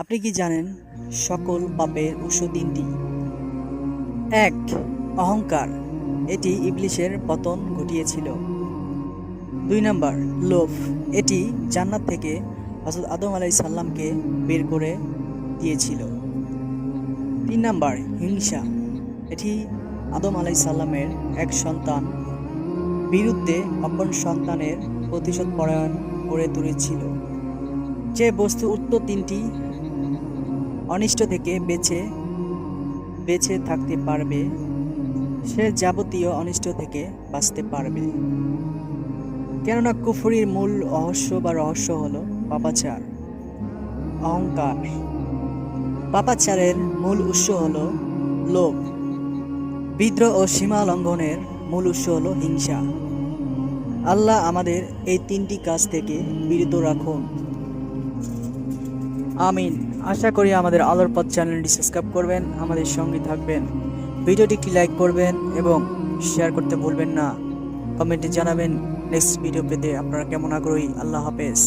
আপনি কি জানেন সকল পাপের উৎস তিনটি? এক, অহংকার। এটি ইবলিশের পতন ঘটিয়েছিল। দুই নম্বর, লোভ। এটি জান্নাত থেকে হজরত আদম আলাই সাল্লামকে বের করে দিয়েছিল। তিন নম্বর, হিংসা। এটি আদম আলাই সাল্লামের এক সন্তান। বিরুদ্ধে অপর সন্তানের প্রতিশোধ পরায়ণ করে তুলেছিল। যে বস্তু উত্তর তিনটি অনিষ্ট থেকে বেঁচে বেঁচে থাকতে পারবে। সে যাবতীয় অনিষ্ট থেকে বাঁচতে পারবে। কেননা কুফুরির মূল রহস্য বা রহস্য হল পাপাচার, অহংকার। পাপাচারের মূল উৎস হল লোভ। বিদ্রোহ ও সীমা লঙ্ঘনের মূল উৎস হল হিংসা। আল্লাহ আমাদের এই তিনটি কাজ থেকে বিরত রাখুন। আমিন। আশা করি আমাদের আলোর পথ চ্যানেলটি সাবস্ক্রাইব করবেন, আমাদের সঙ্গে থাকবেন। ভিডিওটি একটি লাইক করবেন এবং শেয়ার করতে ভুলবেন না। কমেন্টে জানাবেন, নেক্সট ভিডিও পেতে আপনারা কেমন আগ্রহী? আল্লাহ হাফেজ।